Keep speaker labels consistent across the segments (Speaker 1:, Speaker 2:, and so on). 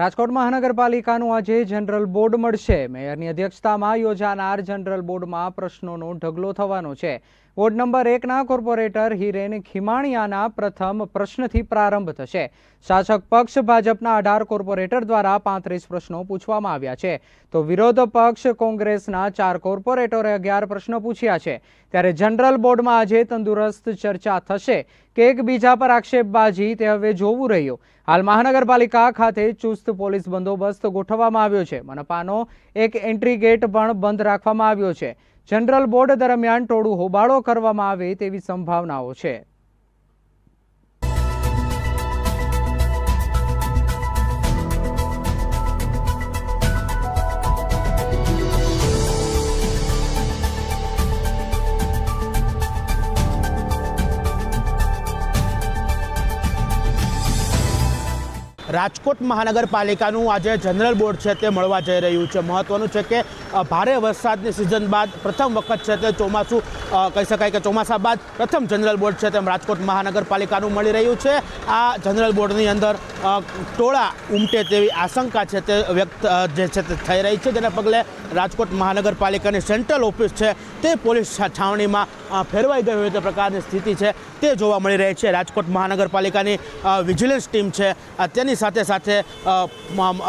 Speaker 1: રાજકોટ મહાનગરપાલિકાનું આજે general board મળશે. મેયરની અધ્યક્ષતામાં યોજાનાર જનરલ બોર્ડમાં પ્રશ્નોનો ઢગલો થવાનો છે. વોર્ડ નંબર એકના કોર્પોરેટર હિરેન ખીમાણિયાના પ્રથમ પ્રશ્નથી પ્રારંભ થશે. શાસક પક્ષ ભાજપના અઢાર કોર્પોરેટર દ્વારા પાંત્રીસ પ્રશ્નો પૂછવામાં આવ્યા છે. તો વિરોધ પક્ષ કોંગ્રેસના ચાર કોર્પોરેટરે અગિયાર પ્રશ્નો પૂછ્યા છે. ત્યારે જનરલ બોર્ડમાં આજે તંદુરસ્ત ચર્ચા થશે કે એકબીજા પર આક્ષેપબાજી તે હવે જોવું રહ્યું. હાલ મહાનગરપાલિકા ખાતે ચુસ્ત પોલીસ બંદોબસ્ત ગોઠવવામાં આવ્યો છે. મનપાનો એક એન્ટ્રી ગેટ પણ બંધ રાખવામાં આવ્યો છે. જનરલ બોર્ડ દરમિયાન ટોળું હોબાળો કરવામાં આવે તેવી સંભાવનાઓ છે.
Speaker 2: રાજકોટ મહાનગરપાલિકાનું આજે જનરલ બોર્ડ છે તે મળવા જઈ રહ્યું છે. મહત્વનું છે કે ભારે વરસાદની સિઝન બાદ પ્રથમ વખત છે તે ચોમાસું કહી શકાય કે ચોમાસા બાદ પ્રથમ જનરલ બોર્ડ છે તેમ રાજકોટ મહાનગરપાલિકાનું મળી રહ્યું છે. આ જનરલ બોર્ડની અંદર ટોળા ઉમટે તેવી આશંકા છે તે વ્યક્ત જે છે તે થઈ રહી છે. જેના પગલે રાજકોટ મહાનગરપાલિકાની સેન્ટ્રલ ઓફિસ છે તે પોલીસ છાવણીમાં ફેરવાઈ ગઈ હોય તે પ્રકારની સ્થિતિ છે તે જોવા મળી રહી છે. રાજકોટ મહાનગરપાલિકાની વિજિલન્સ ટીમ છે. તેની સાથે સાથે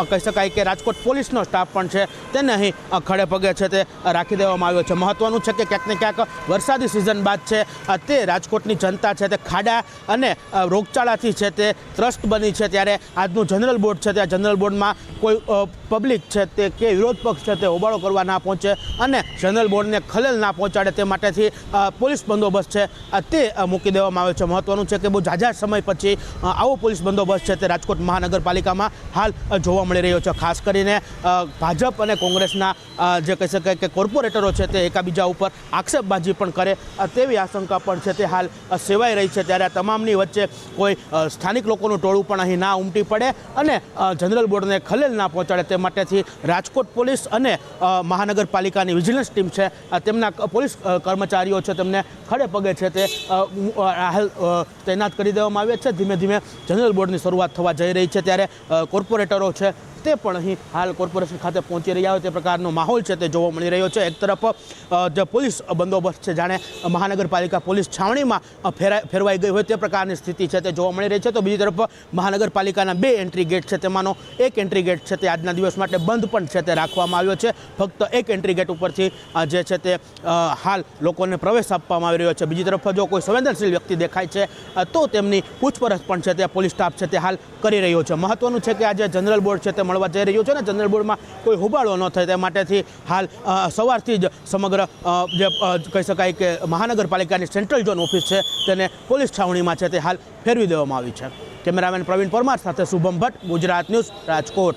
Speaker 2: કહી શકાય કે રાજકોટ પોલીસનો સ્ટાફ પણ છે. તેને અહીં ખડે પગે છે તે રાખી દેવામાં આવ્યો છે. મહત્વનું છે કે ક્યાંક ને ક્યાંક વરસાદી સિઝન બાદ છે તે રાજકોટની જનતા છે તે ખાડા અને રોગચાળાથી છે તે ત્રસ્ત બની છે. ત્યારે આજનું જનરલ બોર્ડ છે તે જનરલ બોર્ડમાં કોઈ પબ્લિક છે તે કે વિરોધ પક્ષ છે તે હોબાળો કરવા ના પહોંચે અને જનરલ બોર્ડને ખલેલ ના પહોંચાડે તે માટેથી પોલીસ બંદોબસ્ત છે તે મૂકી દેવામાં આવ્યો છે. મહત્વનું છે કે બહુ ઝાઝા સમય પછી આવો પોલીસ બંદોબસ્ત છે તે રાજકોટ મહાનગરપાલિકામાં હાલ જોવા મળી રહ્યો છે. ખાસ કરીને ભાજપ અને કોંગ્રેસના જે કહી શકાય કે કોર્પોરેટરો છે તે એકાબીજા ઉપર આક્ષેપબાજી પણ કરે તેવી આશંકા પણ છે તે હાલ સેવાઈ રહી છે. ત્યારે આ તમામની વચ્ચે કોઈ સ્થાનિક લોકોનું ટોળું પણ અહીં ના ઉમટી પડે અને જનરલ બોર્ડને ખલેલ ના પહોંચાડે. તે માટેથી રાજકોટ પોલીસ અને મહાનગરપાલિકાની વિજિલન્સ ટીમ છે. તેમના પોલીસ કર્મચારીઓ છે તેમને ખડે પગે છે તે તૈનાત કરી દેવામાં આવ્યા છે. ધીમે ધીમે જનરલ બોર્ડની શરૂઆત થવા જઈ રહી છે ત્યારે કોર્પોરેટરો છે તે પણ અહીં હાલ કોર્પોરેશન ખાતે પહોંચી રહ્યા હોય તે પ્રકારનો માહોલ છે તે જોવા મળી રહ્યો છે. એક તરફ જે પોલીસ બંદોબસ્ત છે, જાણે મહાનગરપાલિકા પોલીસ છાવણીમાં ફેરા, ફેરવાઈ ગઈ હોય તે પ્રકારની સ્થિતિ છે તે જોવા મળી રહી છે. તો બીજી તરફ, મહાનગરપાલિકાના બે એન્ટ્રી ગેટ છે તેમાંનો એક એન્ટ્રી ગેટ છે તે આજના દિવસ માટે બંધ પણ છે તે રાખવામાં આવ્યો છે. ફક્ત એક એન્ટ્રી ગેટ ઉપરથી જે છે તે હાલ લોકોને પ્રવેશ આપવામાં આવી રહ્યો છે. બીજી તરફ, જો કોઈ સંવેદનશીલ વ્યક્તિ દેખાય છે તો તેમની પૂછપરછ પણ છે તે પોલીસ સ્ટાફ છે તે હાલ કરી રહ્યો છે. મહત્વનું છે કે આજે જનરલ બોર્ડ છે તે મળવા જઈ રહ્યું છે ને જનરલ બોર્ડમાં કોઈ હોબાળો ન થાય તે માટેથી હાલ સવારથી જ સમગ્ર જે કહી શકાય કે મહાનગરપાલિકાની સેન્ટ્રલ ઝોન ઓફિસ છે તેને પોલીસ છાવણીમાં છે તે હાલ ફેરવી દેવામાં આવી છે. કેમેરામેન પ્રવીણ પરમાર સાથે શુભમ ભટ્ટ, ગુજરાત ન્યૂઝ રાજકોટ.